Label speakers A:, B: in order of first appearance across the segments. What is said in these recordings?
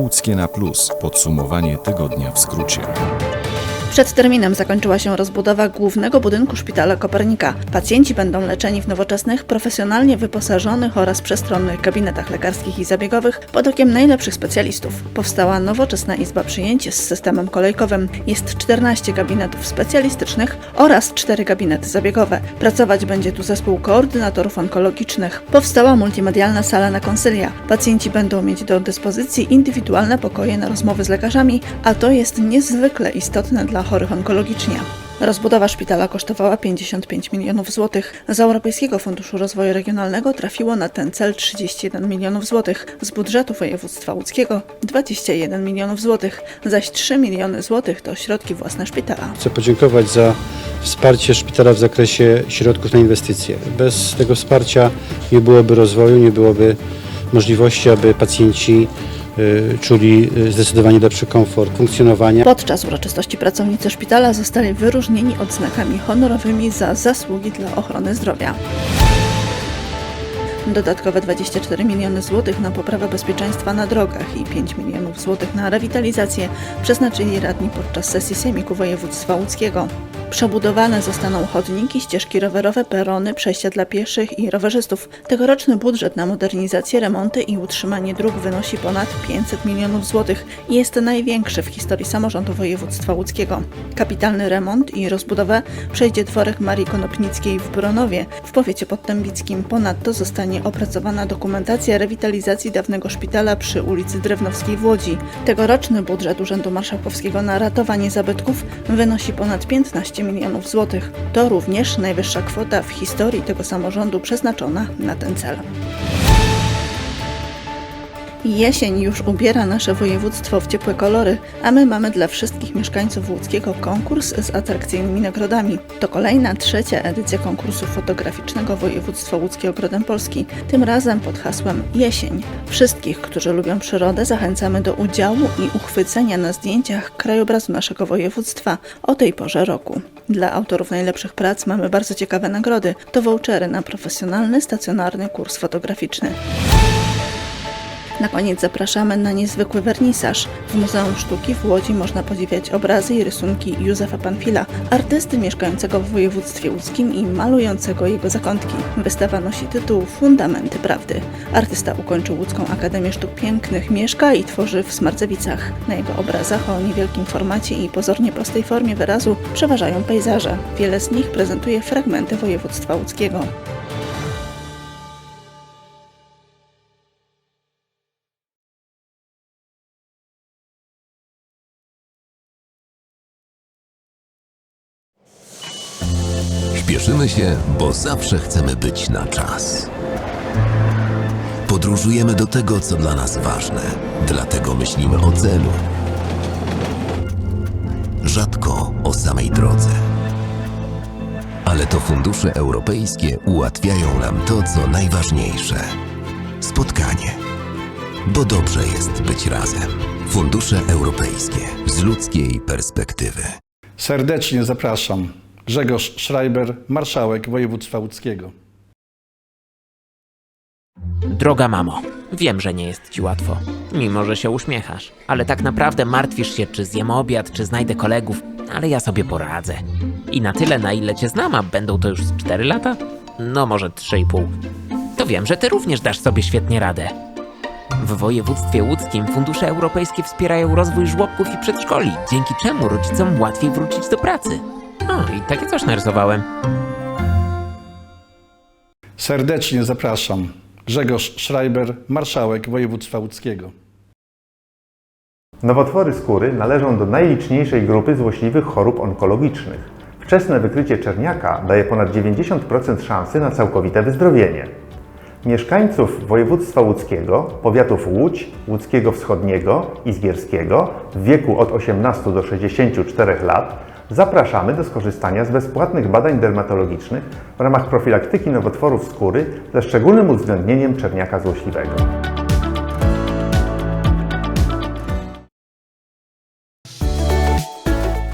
A: Łódzkie na plus. Podsumowanie tygodnia w skrócie.
B: Przed terminem zakończyła się rozbudowa głównego budynku szpitala Kopernika. Pacjenci będą leczeni w nowoczesnych, profesjonalnie wyposażonych oraz przestronnych gabinetach lekarskich i zabiegowych pod okiem najlepszych specjalistów. Powstała nowoczesna izba przyjęć z systemem kolejkowym. Jest 14 gabinetów specjalistycznych oraz 4 gabinety zabiegowe. Pracować będzie tu zespół koordynatorów onkologicznych. Powstała multimedialna sala na konsylia. Pacjenci będą mieć do dyspozycji indywidualne pokoje na rozmowy z lekarzami, a to jest niezwykle istotne dla chorych onkologicznie. Rozbudowa szpitala kosztowała 55 milionów złotych. Z Europejskiego Funduszu Rozwoju Regionalnego trafiło na ten cel 31 milionów złotych, z budżetu województwa łódzkiego 21 milionów złotych, zaś 3 miliony złotych to środki własne szpitala.
C: Chcę podziękować za wsparcie szpitala w zakresie środków na inwestycje. Bez tego wsparcia nie byłoby rozwoju, nie byłoby możliwości, aby pacjenci czuli y, zdecydowanie lepszy komfort funkcjonowania.
B: Podczas uroczystości pracownicy szpitala zostali wyróżnieni odznakami honorowymi za zasługi dla ochrony zdrowia. Dodatkowe 24 miliony złotych na poprawę bezpieczeństwa na drogach i 5 milionów złotych na rewitalizację przeznaczyli radni podczas sesji Sejmiku Województwa Łódzkiego. Przebudowane zostaną chodniki, ścieżki rowerowe, perony, przejścia dla pieszych i rowerzystów. Tegoroczny budżet na modernizację, remonty i utrzymanie dróg wynosi ponad 500 milionów złotych i jest największy w historii samorządu województwa łódzkiego. Kapitalny remont i rozbudowę przejdzie dworek Marii Konopnickiej w Bronowie w powiecie podtębickim. Ponadto zostanie opracowana dokumentacja rewitalizacji dawnego szpitala przy ulicy Drewnowskiej w Łodzi. Tegoroczny budżet Urzędu Marszałkowskiego na ratowanie zabytków wynosi ponad 15 milionów złotych. To również najwyższa kwota w historii tego samorządu przeznaczona na ten cel. Jesień już ubiera nasze województwo w ciepłe kolory, a my mamy dla wszystkich mieszkańców łódzkiego konkurs z atrakcyjnymi nagrodami. To kolejna trzecia edycja konkursu fotograficznego województwa łódzkie Ogrodem Polski, tym razem pod hasłem Jesień. Wszystkich, którzy lubią przyrodę, zachęcamy do udziału i uchwycenia na zdjęciach krajobrazu naszego województwa o tej porze roku. Dla autorów najlepszych prac mamy bardzo ciekawe nagrody. To vouchery na profesjonalny, stacjonarny kurs fotograficzny. Na koniec zapraszamy na niezwykły wernisaż. W Muzeum Sztuki w Łodzi można podziwiać obrazy i rysunki Józefa Panfila, artysty mieszkającego w województwie łódzkim i malującego jego zakątki. Wystawa nosi tytuł Fundamenty Prawdy. Artysta ukończył Łódzką Akademię Sztuk Pięknych, mieszka i tworzy w Smarcewicach. Na jego obrazach o niewielkim formacie i pozornie prostej formie wyrazu przeważają pejzaże. Wiele z nich prezentuje fragmenty województwa łódzkiego.
D: Śpieszymy się, bo zawsze chcemy być na czas. Podróżujemy do tego, co dla nas ważne, dlatego myślimy o celu. Rzadko o samej drodze. Ale to fundusze europejskie ułatwiają nam to, co najważniejsze spotkanie. Bo dobrze jest być razem. Fundusze europejskie z ludzkiej perspektywy.
E: Serdecznie zapraszam. Grzegorz Schreiber, marszałek województwa łódzkiego.
F: Droga mamo, wiem, że nie jest ci łatwo, mimo że się uśmiechasz, ale tak naprawdę martwisz się, czy zjem obiad, czy znajdę kolegów, ale ja sobie poradzę. I na tyle, na ile cię znam, a będą to już z 4 lata? No może 3,5. To wiem, że ty również dasz sobie świetnie radę. W województwie łódzkim fundusze europejskie wspierają rozwój żłobków i przedszkoli, dzięki czemu rodzicom łatwiej wrócić do pracy. O, i takie coś narysowałem.
E: Serdecznie zapraszam. Grzegorz Schreiber, marszałek województwa łódzkiego.
G: Nowotwory skóry należą do najliczniejszej grupy złośliwych chorób onkologicznych. Wczesne wykrycie czerniaka daje ponad 90% szansy na całkowite wyzdrowienie. Mieszkańców województwa łódzkiego, powiatów Łódź, Łódzkiego Wschodniego i Zgierskiego w wieku od 18 do 64 lat zapraszamy do skorzystania z bezpłatnych badań dermatologicznych w ramach profilaktyki nowotworów skóry ze szczególnym uwzględnieniem czerniaka złośliwego.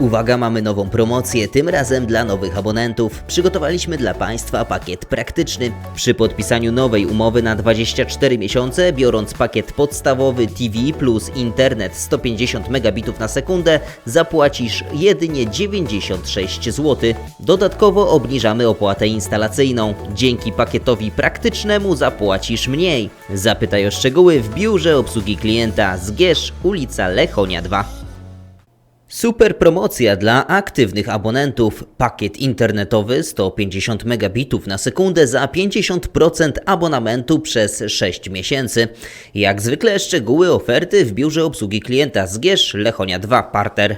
H: Uwaga, mamy nową promocję, tym razem dla nowych abonentów. Przygotowaliśmy dla Państwa pakiet praktyczny. Przy podpisaniu nowej umowy na 24 miesiące, biorąc pakiet podstawowy TV plus internet 150 megabitów na sekundę, zapłacisz jedynie 96 zł. Dodatkowo obniżamy opłatę instalacyjną. Dzięki pakietowi praktycznemu zapłacisz mniej. Zapytaj o szczegóły w biurze obsługi klienta Zgierz, ulica Lechonia 2. Super promocja dla aktywnych abonentów. Pakiet internetowy 150 megabitów na sekundę za 50% abonamentu przez 6 miesięcy. Jak zwykle szczegóły oferty w biurze obsługi klienta Zgierz Lechonia 2 Parter.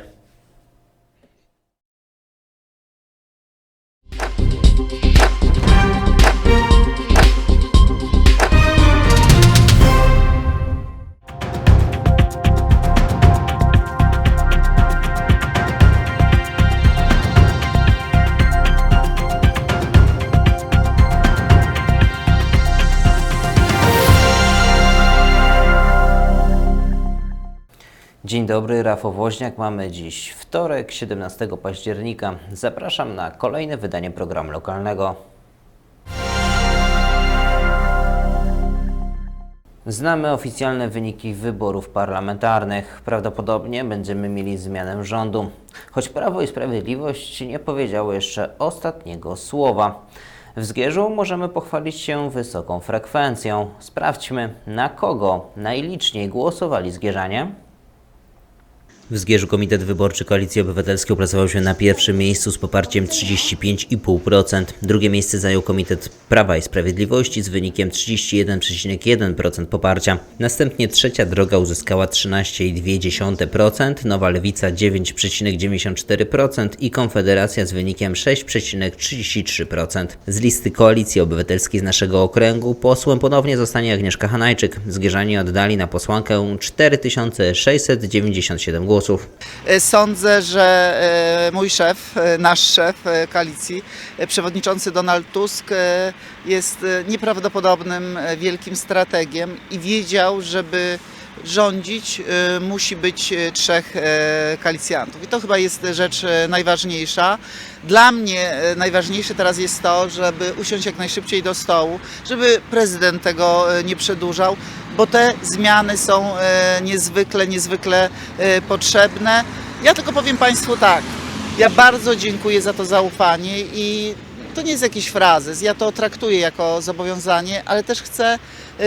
H: Dzień dobry, Rafał Woźniak. Mamy dziś wtorek, 17 października. Zapraszam na kolejne wydanie programu lokalnego. Znamy oficjalne wyniki wyborów parlamentarnych. Prawdopodobnie będziemy mieli zmianę rządu. Choć Prawo i Sprawiedliwość nie powiedziało jeszcze ostatniego słowa. W Zgierzu możemy pochwalić się wysoką frekwencją. Sprawdźmy, na kogo najliczniej głosowali Zgierzanie. W Zgierzu Komitet Wyborczy Koalicji Obywatelskiej uplasował się na pierwszym miejscu z poparciem 35,5%. Drugie miejsce zajął Komitet Prawa i Sprawiedliwości z wynikiem 31,1% poparcia. Następnie Trzecia Droga uzyskała 13,2%, Nowa Lewica 9,94% i Konfederacja z wynikiem 6,33%. Z listy Koalicji Obywatelskiej z naszego okręgu posłem ponownie zostanie Agnieszka Hanajczyk. Zgierzanie oddali na posłankę 4697 głosów.
I: E, Sądzę, że e, mój szef, e, nasz szef koalicji, przewodniczący Donald Tusk jest nieprawdopodobnym wielkim strategiem i wiedział, żeby rządzić e, musi być e, trzech e, koalicjantów. I to chyba jest rzecz najważniejsza. Dla mnie najważniejsze teraz jest to, żeby usiąść jak najszybciej do stołu, żeby prezydent tego nie przedłużał, bo te zmiany są niezwykle, niezwykle potrzebne. Ja tylko powiem Państwu tak, ja bardzo dziękuję za to zaufanie i to nie jest jakiś frazes, ja to traktuję jako zobowiązanie, ale też chcę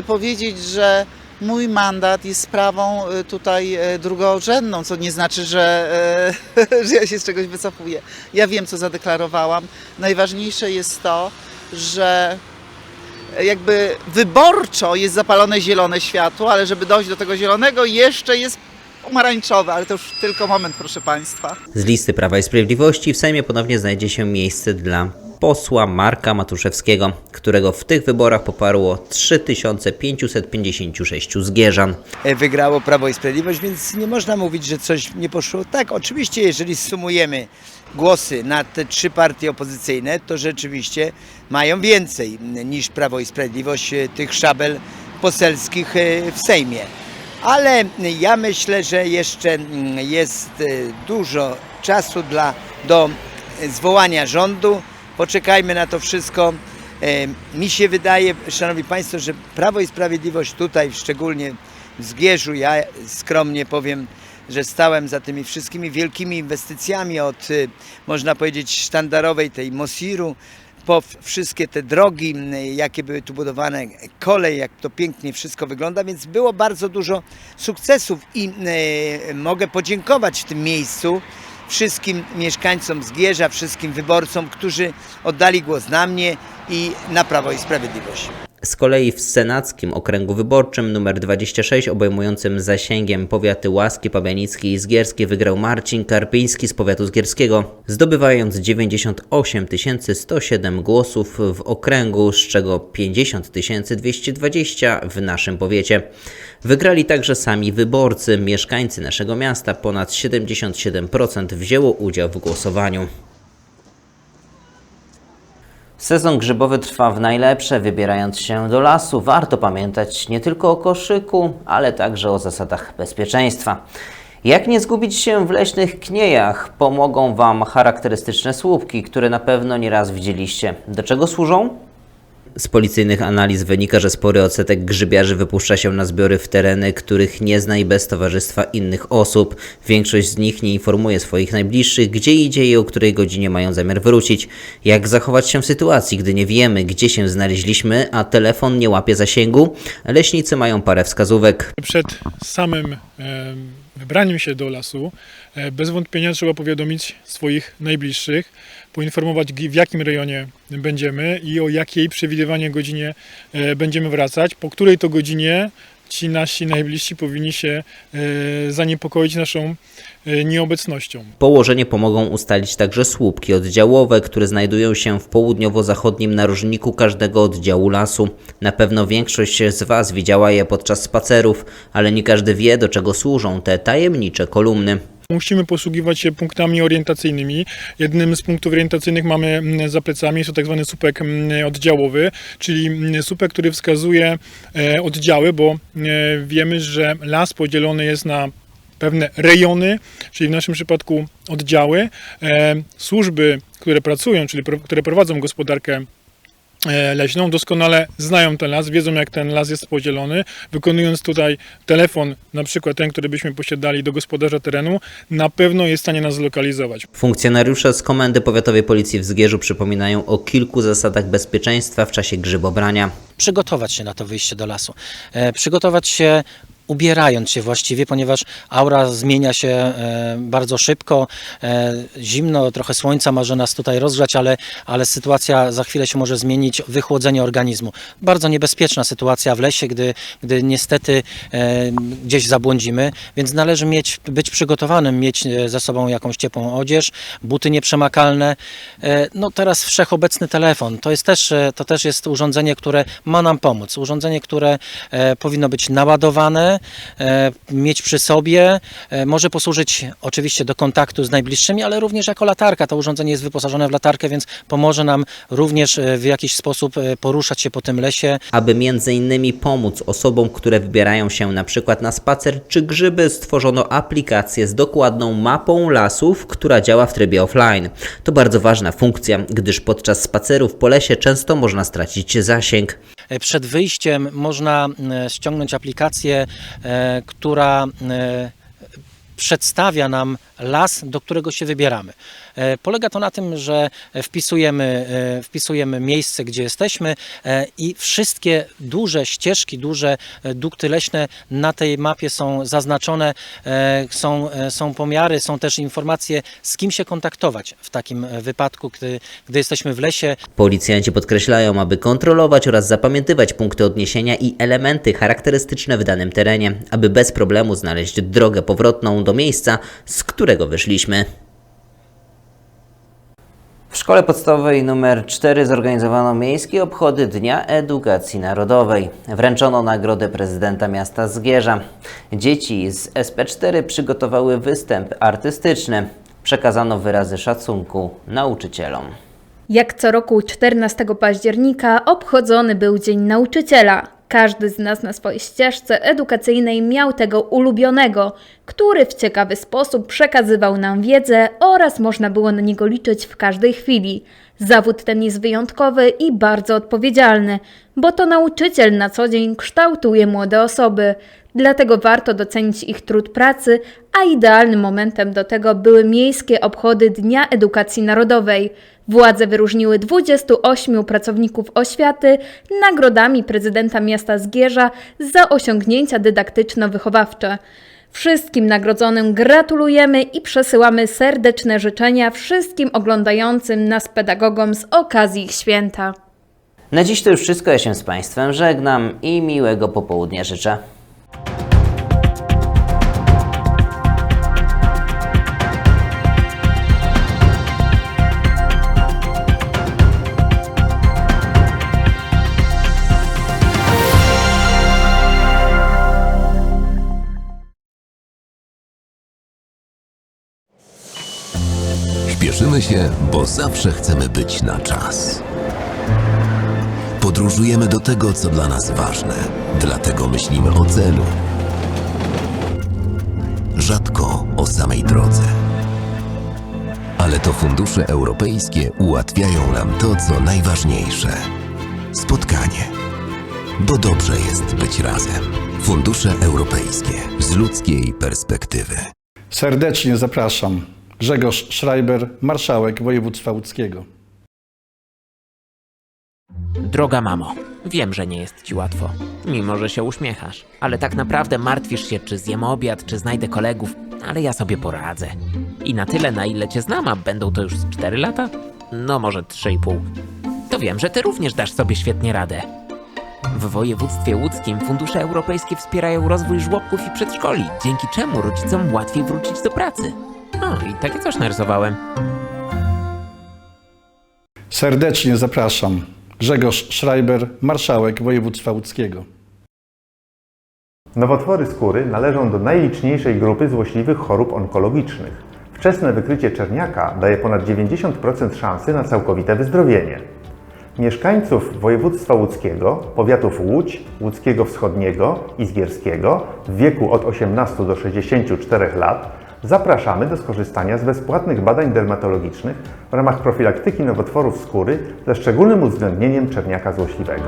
I: powiedzieć, że mój mandat jest sprawą e, tutaj e, drugorzędną, co nie znaczy, że, e, że ja się z czegoś wycofuję. Ja wiem, co zadeklarowałam. Najważniejsze jest to, że jakby wyborczo jest zapalone zielone światło, ale żeby dojść do tego zielonego jeszcze jest pomarańczowe, ale to już tylko moment, proszę Państwa.
H: Z listy Prawa i Sprawiedliwości w Sejmie ponownie znajdzie się miejsce dla posła Marka Matuszewskiego, którego w tych wyborach poparło 3556 zgierzan.
J: e, wygrało Prawo i Sprawiedliwość, więc nie można mówić, że coś nie poszło. Tak, oczywiście, jeżeli sumujemy głosy na te trzy partie opozycyjne, to rzeczywiście mają więcej niż Prawo i Sprawiedliwość e, tych szabel poselskich e, w Sejmie. Ale ja myślę, że jeszcze mm, jest dużo czasu dla, do zwołania rządu. Poczekajmy na to wszystko. E, Mi się wydaje, Szanowni Państwo, że Prawo i Sprawiedliwość tutaj, szczególnie w Zgierzu, ja skromnie powiem, że stałem za tymi wszystkimi wielkimi inwestycjami od, y, można powiedzieć, sztandarowej tej Mosiru, po wszystkie te drogi, jakie były tu budowane, kolej, jak to pięknie wszystko wygląda, więc było bardzo dużo sukcesów i e, mogę podziękować w tym miejscu wszystkim mieszkańcom Zgierza, wszystkim wyborcom, którzy oddali głos na mnie i na Prawo i Sprawiedliwość.
H: Z kolei w senackim okręgu wyborczym numer 26 obejmującym zasięgiem powiaty Łaski, Pabianicki i Zgierskie wygrał Marcin Karpiński z powiatu zgierskiego, zdobywając 98 107 głosów w okręgu, z czego 50 220 w naszym powiecie. Wygrali także sami wyborcy, mieszkańcy naszego miasta, ponad 77% wzięło udział w głosowaniu. Sezon grzybowy trwa w najlepsze. Wybierając się do lasu, warto pamiętać nie tylko o koszyku, ale także o zasadach bezpieczeństwa. Jak nie zgubić się w leśnych kniejach? Pomogą Wam charakterystyczne słupki, które na pewno nieraz widzieliście. Do czego służą? Z policyjnych analiz wynika, że spory odsetek grzybiarzy wypuszcza się na zbiory w tereny, których nie zna i bez towarzystwa innych osób. Większość z nich nie informuje swoich najbliższych, gdzie idzie i o której godzinie mają zamiar wrócić. Jak zachować się w sytuacji, gdy nie wiemy, gdzie się znaleźliśmy, a telefon nie łapie zasięgu? Leśnicy mają parę wskazówek.
K: Przed samym wybraniem się do lasu, e, bez wątpienia trzeba powiadomić swoich najbliższych, poinformować w jakim rejonie będziemy i o jakiej przewidywanej godzinie e, będziemy wracać, po której to godzinie ci nasi najbliżsi powinni się e, zaniepokoić naszą e, nieobecnością.
H: Położenie pomogą ustalić także słupki oddziałowe, które znajdują się w południowo-zachodnim narożniku każdego oddziału lasu. Na pewno większość z Was widziała je podczas spacerów, ale nie każdy wie, do czego służą te tajemnicze kolumny.
K: Musimy posługiwać się punktami orientacyjnymi. Jednym z punktów orientacyjnych mamy mm, za plecami, jest to tak zwany słupek mm, oddziałowy, czyli mm, słupek, który wskazuje e, oddziały, bo e, wiemy, że las podzielony jest na pewne rejony, czyli w naszym przypadku oddziały. E, Służby, które pracują, czyli które prowadzą gospodarkę leśną, doskonale znają ten las, wiedzą jak ten las jest podzielony. Wykonując tutaj telefon, na przykład ten, który byśmy posiadali do gospodarza terenu, na pewno jest w stanie nas zlokalizować.
H: Funkcjonariusze z Komendy Powiatowej Policji w Zgierzu przypominają o kilku zasadach bezpieczeństwa w czasie grzybobrania.
L: przygotować się na to wyjście do lasu. E, przygotować się ubierając się właściwie, ponieważ aura zmienia się e, bardzo szybko, e, zimno, trochę słońca może nas tutaj rozgrzać, ale, ale sytuacja za chwilę się może zmienić, wychłodzenie organizmu. Bardzo niebezpieczna sytuacja w lesie, gdy, gdy niestety e, gdzieś zabłądzimy, więc należy mieć, być przygotowanym, mieć ze sobą jakąś ciepłą odzież, buty nieprzemakalne. No teraz wszechobecny telefon, to jest też, to też jest urządzenie, które ma nam pomóc. Urządzenie, które powinno być naładowane, e, mieć przy sobie, e, może posłużyć oczywiście do kontaktu z najbliższymi, ale również jako latarka. To urządzenie jest wyposażone w latarkę, więc pomoże nam również e, w jakiś sposób poruszać się po tym lesie.
H: Aby między innymi pomóc osobom, które wybierają się na przykład na spacer czy grzyby, stworzono aplikację z dokładną mapą lasów, która działa w trybie offline. To bardzo ważna funkcja, gdyż podczas spacerów po lesie często można stracić zasięg.
L: E, Przed wyjściem można e, ściągnąć aplikację, e, która przedstawia nam las, do którego się wybieramy. E, Polega to na tym, że wpisujemy, e, wpisujemy miejsce, gdzie jesteśmy e, i wszystkie duże ścieżki, duże dukty leśne na tej mapie są zaznaczone, są, są pomiary, są też informacje, z kim się kontaktować w takim wypadku, gdy, gdy jesteśmy w lesie,
H: Policjanci podkreślają, aby kontrolować oraz zapamiętywać punkty odniesienia i elementy charakterystyczne w danym terenie, aby bez problemu znaleźć drogę powrotną do miejsca, z którego wyszliśmy. W szkole podstawowej nr 4 zorganizowano miejskie obchody Dnia Edukacji Narodowej. Wręczono nagrodę prezydenta miasta Zgierza. Dzieci z SP4 przygotowały występ artystyczny. Przekazano wyrazy szacunku nauczycielom.
M: Jak co roku 14 października obchodzony był Dzień Nauczyciela. Każdy z nas na swojej ścieżce edukacyjnej miał tego ulubionego, który w ciekawy sposób przekazywał nam wiedzę oraz można było na niego liczyć w każdej chwili. Zawód ten jest wyjątkowy i bardzo odpowiedzialny, bo to nauczyciel na co dzień kształtuje młode osoby. Dlatego warto docenić ich trud pracy, a idealnym momentem do tego były miejskie obchody Dnia Edukacji Narodowej. Władze wyróżniły 28 pracowników oświaty nagrodami prezydenta miasta Zgierza za osiągnięcia dydaktyczno-wychowawcze. Wszystkim nagrodzonym gratulujemy i przesyłamy serdeczne życzenia wszystkim oglądającym nas pedagogom z okazji ich święta.
H: Na dziś to już wszystko. Ja się z Państwem żegnam i miłego popołudnia życzę.
D: Śpieszymy się, bo zawsze chcemy być na czas. Podróżujemy do tego, co dla nas ważne, dlatego myślimy o celu. Rzadko o samej drodze. Ale to fundusze europejskie ułatwiają nam to, co najważniejsze spotkanie. Bo dobrze jest być razem. Fundusze europejskie z ludzkiej perspektywy.
E: Serdecznie zapraszam. Grzegorz Schreiber, marszałek województwa łódzkiego.
F: Droga mamo, wiem, że nie jest ci łatwo, mimo że się uśmiechasz, ale tak naprawdę martwisz się, czy zjem obiad, czy znajdę kolegów, ale ja sobie poradzę. I na tyle, na ile cię znam, a będą to już z 4 lata? No może 3,5. To wiem, że ty również dasz sobie świetnie radę. W województwie łódzkim fundusze europejskie wspierają rozwój żłobków i przedszkoli, dzięki czemu rodzicom łatwiej wrócić do pracy. No i takie coś narysowałem.
E: Serdecznie zapraszam. Grzegorz Schreiber, marszałek województwa łódzkiego.
G: Nowotwory skóry należą do najliczniejszej grupy złośliwych chorób onkologicznych. Wczesne wykrycie czerniaka daje ponad 90% szansy na całkowite wyzdrowienie. Mieszkańców województwa łódzkiego, powiatów Łódź, Łódzkiego Wschodniego i Zgierskiego w wieku od 18 do 64 lat zapraszamy do skorzystania z bezpłatnych badań dermatologicznych w ramach profilaktyki nowotworów skóry ze szczególnym uwzględnieniem czerniaka złośliwego.